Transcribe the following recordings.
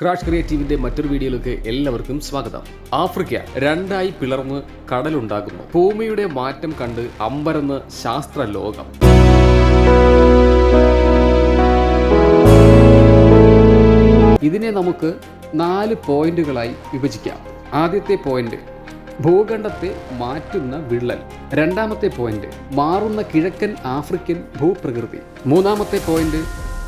Crash ക്രിയേറ്റീവിന്റെ മറ്റൊരു വീഡിയോയിലേക്ക് എല്ലാവർക്കും സ്വാഗതം. ആഫ്രിക്ക രണ്ടായി പിളർന്ന് കടലുണ്ടാകുന്നു. ഭൂമിയുടെ മാറ്റം കണ്ട് അമ്പരന്ന് ശാസ്ത്ര ലോകം ഇതിനെ നമുക്ക് നാല് പോയിന്റുകളായി വിഭജിക്കാം. ആദ്യത്തെ പോയിന്റ് ഭൂഖണ്ഡത്തെ മാറ്റുന്ന വിള്ളൽ. രണ്ടാമത്തെ പോയിന്റ് മാറുന്ന കിഴക്കൻ ആഫ്രിക്കൻ ഭൂപ്രകൃതി. മൂന്നാമത്തെ പോയിന്റ്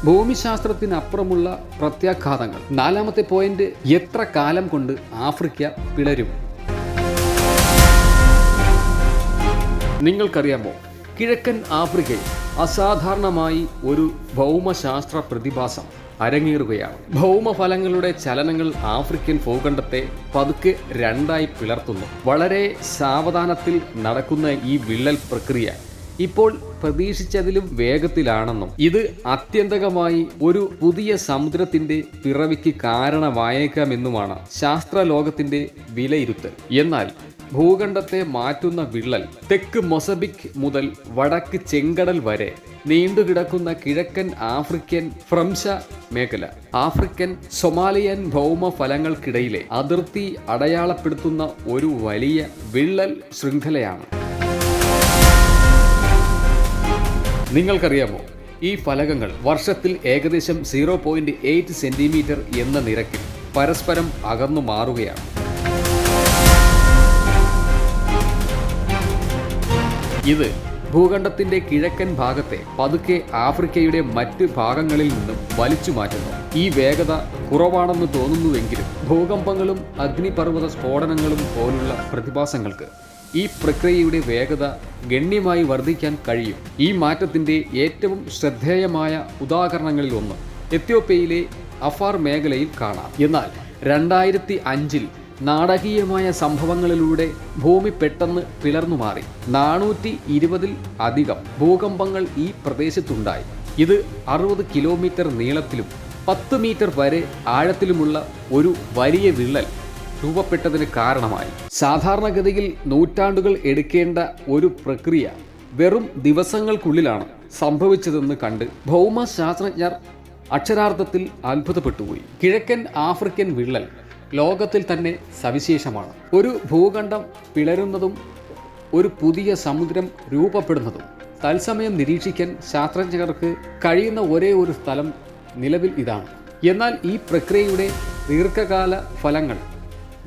ഭൂമിശാസ്ത്രത്തിനപ്പുറമുള്ള പ്രത്യാഘാതങ്ങൾ. നാലാമത്തെ പോയിന്റ് എത്ര കാലം കൊണ്ട് ആഫ്രിക്ക പിളരും? നിങ്ങൾക്കറിയാമോ കിഴക്കൻ ആഫ്രിക്കയിൽ അസാധാരണമായി ഒരു ഭൗമശാസ്ത്ര പ്രതിഭാസം അരങ്ങേറുകയാണ്. ഭൗമഫലങ്ങളുടെ ചലനങ്ങൾ ആഫ്രിക്കൻ ഭൂഖണ്ഡത്തെ പതുക്കെ രണ്ടായി പിളർത്തുന്നു. വളരെ സാവധാനത്തിൽ നടക്കുന്ന ഈ വിള്ളൽ പ്രക്രിയ ഇപ്പോൾ പ്രതീക്ഷിച്ചതിലും വേഗത്തിലാണെന്നും ഇത് അത്യന്തകമായി ഒരു പുതിയ സമുദ്രത്തിന്റെ പിറവിക്ക് കാരണമായേക്കാമെന്നുമാണ് ശാസ്ത്രലോകത്തിന്റെ വിലയിരുത്തൽ. എന്നാൽ ഭൂഖണ്ഡത്തെ മാറ്റുന്ന വിള്ളൽ തെക്ക് മൊസബിക് മുതൽ വടക്ക് ചെങ്കടൽ വരെ നീണ്ടുകിടക്കുന്ന കിഴക്കൻ ആഫ്രിക്കൻ ഫ്രംശ മേഖല ആഫ്രിക്കൻ സൊമാലിയൻ ഭൗമ ഫലങ്ങൾക്കിടയിലെ അതിർത്തി അടയാളപ്പെടുത്തുന്ന ഒരു വലിയ വിള്ളൽ ശൃംഖലയാണ്. നിങ്ങൾക്കറിയാമോ? ഈ ഫലകങ്ങൾ വർഷത്തിൽ ഏകദേശം സീറോ പോയിന്റ് എയ്റ്റ് സെന്റിമീറ്റർ എന്ന നിരക്കിൽ പരസ്പരം അകന്നു മാറുകയാണ്. ഇത് ഭൂഖണ്ഡത്തിന്റെ കിഴക്കൻ ഭാഗത്തെ പതുക്കെ ആഫ്രിക്കയുടെ മറ്റ് ഭാഗങ്ങളിൽ നിന്നും വലിച്ചു മാറ്റുന്നു. ഈ വേഗത കുറവാണെന്ന് തോന്നുന്നുവെങ്കിലും ഭൂകമ്പങ്ങളും അഗ്നിപർവത സ്ഫോടനങ്ങളും പോലുള്ള പ്രതിഭാസങ്ങൾക്ക് ഈ പ്രക്രിയയുടെ വേഗത ഗണ്യമായി വർദ്ധിക്കാൻ കഴിയും. ഈ മാറ്റത്തിന്റെ ഏറ്റവും ശ്രദ്ധേയമായ ഉദാഹരണങ്ങളിൽ ഒന്ന് എത്യോപ്യയിലെ അഫാർ മേഖലയിൽ കാണാം. എന്നാൽ രണ്ടായിരത്തി അഞ്ചിൽ നാടകീയമായ സംഭവങ്ങളിലൂടെ ഭൂമി പെട്ടെന്ന് പിളർന്നു മാറി. നാനൂറ്റി ഇരുപതിൽ അധികം ഭൂകമ്പങ്ങൾ ഈ പ്രദേശത്തുണ്ടായി. ഇത് അറുപത് കിലോമീറ്റർ നീളത്തിലും പത്ത് മീറ്റർ വരെ ആഴത്തിലുമുള്ള ഒരു വലിയ വിള്ളൽ രൂപപ്പെട്ടതിന് കാരണമായി. സാധാരണഗതിയിൽ നൂറ്റാണ്ടുകൾ എടുക്കേണ്ട ഒരു പ്രക്രിയ വെറും ദിവസങ്ങൾക്കുള്ളിലാണ് സംഭവിച്ചതെന്ന് കണ്ട് ഭൗമശാസ്ത്രജ്ഞർ അക്ഷരാർത്ഥത്തിൽ അത്ഭുതപ്പെട്ടുപോയി. കിഴക്കൻ ആഫ്രിക്കൻ വിള്ളൽ ലോകത്തിൽ തന്നെ സവിശേഷമാണ്. ഒരു ഭൂഖണ്ഡം പിളരുന്നതും ഒരു പുതിയ സമുദ്രം രൂപപ്പെടുന്നതും തത്സമയം നിരീക്ഷിക്കാൻ ശാസ്ത്രജ്ഞർക്ക് കഴിയുന്ന ഒരേ ഒരു സ്ഥലം നിലവിൽ ഇതാണ്. എന്നാൽ ഈ പ്രക്രിയയുടെ ദീർഘകാല ഫലങ്ങൾ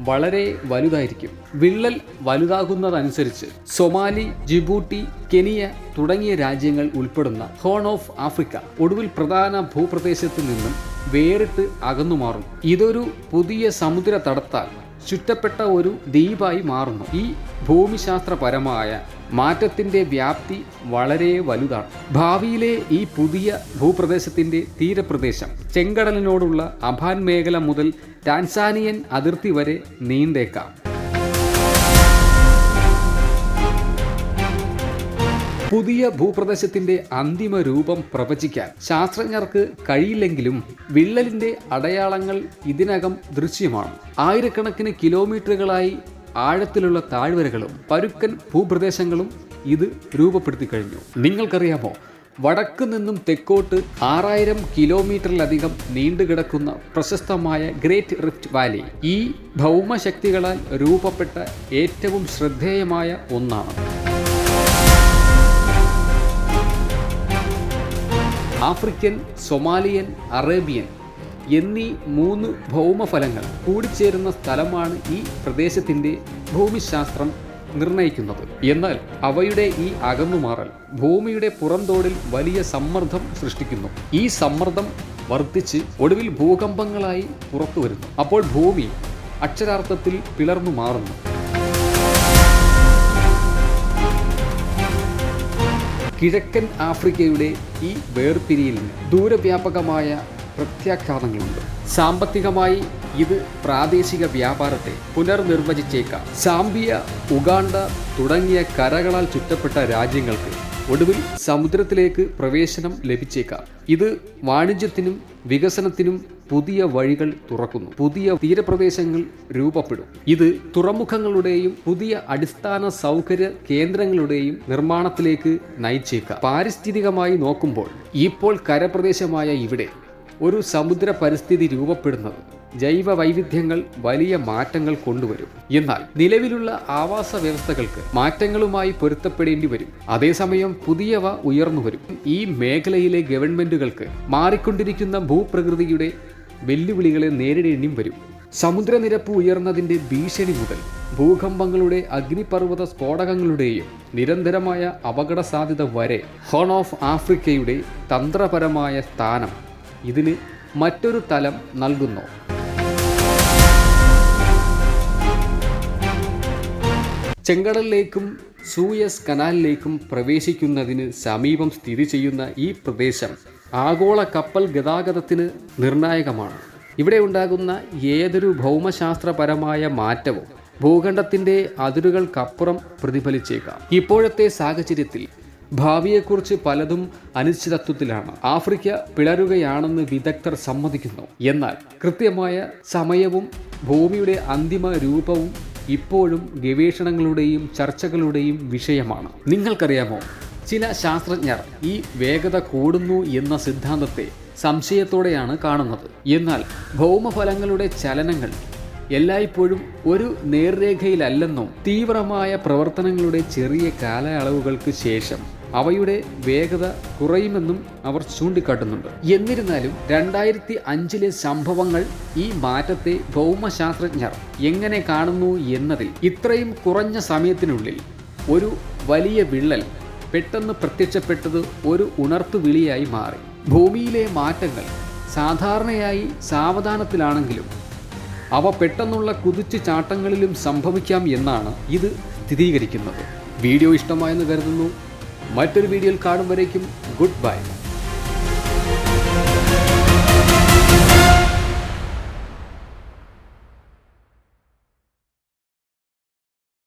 വളരെ വലുതായിരിക്കും. വിള്ളൽ വലുതാകുന്നതനുസരിച്ച് സൊമാലി ജിബൂട്ടി കെനിയ തുടങ്ങിയ രാജ്യങ്ങൾ ഉൾപ്പെടുന്ന ഹോൺ ഓഫ് ആഫ്രിക്ക ഒടുവിൽ പ്രധാന ഭൂപ്രദേശത്ത് നിന്നും വേറിട്ട് അകന്നു മാറും ഇതൊരു പുതിയ സമുദ്ര തടത്താൽ ചുറ്റപ്പെട്ട ഒരു ദ്വീപായി മാറുന്നു. ഈ ഭൂമിശാസ്ത്രപരമായ മാറ്റത്തിന്റെ വ്യാപ്തി വളരെ വലുതാണ്. ഭാവിയിലെ ഈ പുതിയ ഭൂപ്രദേശത്തിന്റെ തീരപ്രദേശം ചെങ്കടലിനോടുള്ള അഭാൻ മേഖല മുതൽ ടാൻസാനിയൻ അതിർത്തി വരെ നീണ്ടേക്കാം. പുതിയ ഭൂപ്രദേശത്തിന്റെ അന്തിമ രൂപം പ്രവചിക്കാൻ ശാസ്ത്രജ്ഞർക്ക് കഴിയില്ലെങ്കിലും വിള്ളലിന്റെ അടയാളങ്ങൾ ഇതിനകം ദൃശ്യമാണ്. ആയിരക്കണക്കിന് കിലോമീറ്ററുകളായി ആഴത്തിലുള്ള താഴ്വരകളും പരുക്കൻ ഭൂപ്രദേശങ്ങളും ഇത് രൂപപ്പെടുത്തി കഴിഞ്ഞു. നിങ്ങൾക്കറിയാമോ? വടക്ക് നിന്നും തെക്കോട്ട് ആറായിരം കിലോമീറ്ററിലധികം നീണ്ടുകിടക്കുന്ന പ്രശസ്തമായ ഗ്രേറ്റ് റിഫ്റ്റ് വാലി ഈ ഭൗമശക്തികളാൽ രൂപപ്പെട്ട ഏറ്റവും ശ്രദ്ധേയമായ ഒന്നാണ്. ആഫ്രിക്കൻ സൊമാലിയൻ അറേബ്യൻ എന്നീ മൂന്ന് ഭൗമഫലങ്ങൾ കൂടിച്ചേരുന്ന സ്ഥലമാണ് ഈ പ്രദേശത്തിന്റെ ഭൂമിശാസ്ത്രം നിർണയിക്കുന്നത് എന്നാൽ അവയുടെ ഈ അകന്നുമാറൽ ഭൂമിയുടെ പുറന്തോടിൽ വലിയ സമ്മർദ്ദം സൃഷ്ടിക്കുന്നു. ഈ സമ്മർദ്ദം വർദ്ധിച്ച് ഒടുവിൽ ഭൂകമ്പങ്ങളായി പുറത്തു വരുന്നു അപ്പോൾ ഭൂമി അക്ഷരാർത്ഥത്തിൽ പിളർന്നു മാറുന്നു. കിഴക്കൻ ആഫ്രിക്കയുടെ ഈ വേർപിരിയിൽ ദൂരവ്യാപകമായ പ്രത്യാഘാതങ്ങളുണ്ട്. സാമ്പത്തികമായി ഇത് പ്രാദേശിക വ്യാപാരത്തെ പുനർനിർവചിച്ചേക്കാം. സാംബിയ ഉഗാണ്ട തുടങ്ങിയ കരകളാൽ ചുറ്റപ്പെട്ട രാജ്യങ്ങൾക്ക് ഒടുവിൽ സമുദ്രത്തിലേക്ക് പ്രവേശനം ലഭിച്ചേക്കാം. ഇത് വാണിജ്യത്തിനും വികസനത്തിനും പുതിയ വഴികൾ തുറക്കുന്നു. പുതിയ തീരപ്രദേശങ്ങൾ രൂപപ്പെടും. ഇത് തുറമുഖങ്ങളുടെയും പുതിയ അടിസ്ഥാന സൗകര്യ കേന്ദ്രങ്ങളുടെയും നിർമ്മാണത്തിലേക്ക് നയിച്ചേക്കാം. പാരിസ്ഥിതികമായി നോക്കുമ്പോൾ ഇപ്പോൾ കരപ്രദേശമായ ഇവിടെ ഒരു സമുദ്ര പരിസ്ഥിതി രൂപപ്പെടുന്നത് ജൈവ വൈവിധ്യങ്ങൾ വലിയ മാറ്റങ്ങൾ കൊണ്ടുവരും. എന്നാൽ നിലവിലുള്ള ആവാസ വ്യവസ്ഥകൾക്ക് മാറ്റങ്ങളുമായി പൊരുത്തപ്പെടേണ്ടി വരും. അതേസമയം പുതിയവ ഉയർന്നുവരും ഈ മേഖലയിലെ ഗവൺമെന്റുകൾക്ക് മാറിക്കൊണ്ടിരിക്കുന്ന ഭൂപ്രകൃതിയുടെ വെല്ലുവിളികളെ നേരിടേണ്ടിയും വരും. സമുദ്രനിരപ്പ് ഉയർന്നതിന്റെ ഭീഷണി മുതൽ ഭൂകമ്പങ്ങളുടെ അഗ്നിപർവത സ്ഫോടകങ്ങളുടെയും നിരന്തരമായ അപകട സാധ്യത വരെ ഹോൺ ഓഫ് ആഫ്രിക്കയുടെ തന്ത്രപരമായ സ്ഥാനം ഇതിന് മറ്റൊരു തലം നൽകുന്നു. ചെങ്കടലിലേക്കും സൂയസ് കനാലിലേക്കും പ്രവേശിക്കുന്നതിന് സമീപം സ്ഥിതി ചെയ്യുന്ന ഈ പ്രദേശം ആഗോള കപ്പൽ ഗതാഗതത്തിന് നിർണായകമാണ്. ഇവിടെ ഉണ്ടാകുന്ന ഏതൊരു ഭൗമശാസ്ത്രപരമായ മാറ്റവും ഭൂഖണ്ഡത്തിന്റെ അതിരുകൾക്കപ്പുറം പ്രതിഫലിച്ചേക്കാം. ഇപ്പോഴത്തെ സാഹചര്യത്തിൽ ഭാവിയെക്കുറിച്ച് പലതും അനിശ്ചിതത്വത്തിലാണ്. ആഫ്രിക്ക പിളരുകയാണെന്ന് വിദഗ്ധർ സമ്മതിക്കുന്നു. എന്നാൽ കൃത്യമായ സമയവും ഭൂമിയുടെ അന്തിമ രൂപവും ഇപ്പോഴും ഗവേഷണങ്ങളുടെയും ചർച്ചകളുടെയും വിഷയമാണ്. നിങ്ങൾക്കറിയാമോ? ചില ശാസ്ത്രജ്ഞർ ഈ വേഗത കൂടുന്നു എന്ന സിദ്ധാന്തത്തെ സംശയത്തോടെയാണ് കാണുന്നത്. എന്നാൽ ഭൗമഫലങ്ങളുടെ ചലനങ്ങൾ എല്ലായ്പ്പോഴും ഒരു നേർരേഖയിലല്ലെന്നും തീവ്രമായ പ്രവർത്തനങ്ങളുടെ ചെറിയ കാലയളവുകൾക്ക് ശേഷം അവയുടെ വേഗത കുറയുമെന്നും അവർ ചൂണ്ടിക്കാട്ടുന്നുണ്ട്. എന്നിരുന്നാലും രണ്ടായിരത്തി അഞ്ചിലെ സംഭവങ്ങൾ ഈ മാറ്റത്തെ ഭൗമശാസ്ത്രജ്ഞർ എങ്ങനെ കാണുന്നു എന്നതിൽ ഇത്രയും കുറഞ്ഞ സമയത്തിനുള്ളിൽ ഒരു വലിയ വിള്ളൽ പെട്ടെന്ന് പ്രത്യക്ഷപ്പെട്ടത് ഒരു ഉണർത്തുവിളിയായി മാറി. ഭൂമിയിലെ മാറ്റങ്ങൾ സാധാരണയായി സാവധാനത്തിലാണെങ്കിലും അവ പെട്ടെന്നുള്ള കുതിച്ചു ചാട്ടങ്ങളിലും സംഭവിക്കാം എന്നാണ് ഇത് സ്ഥിരീകരിക്കുന്നത്. വീഡിയോ ഇഷ്ടമായെന്ന് കരുതുന്നു. മറ്റൊരു വീഡിയോയിൽ കാണും വരേക്കും. Good bye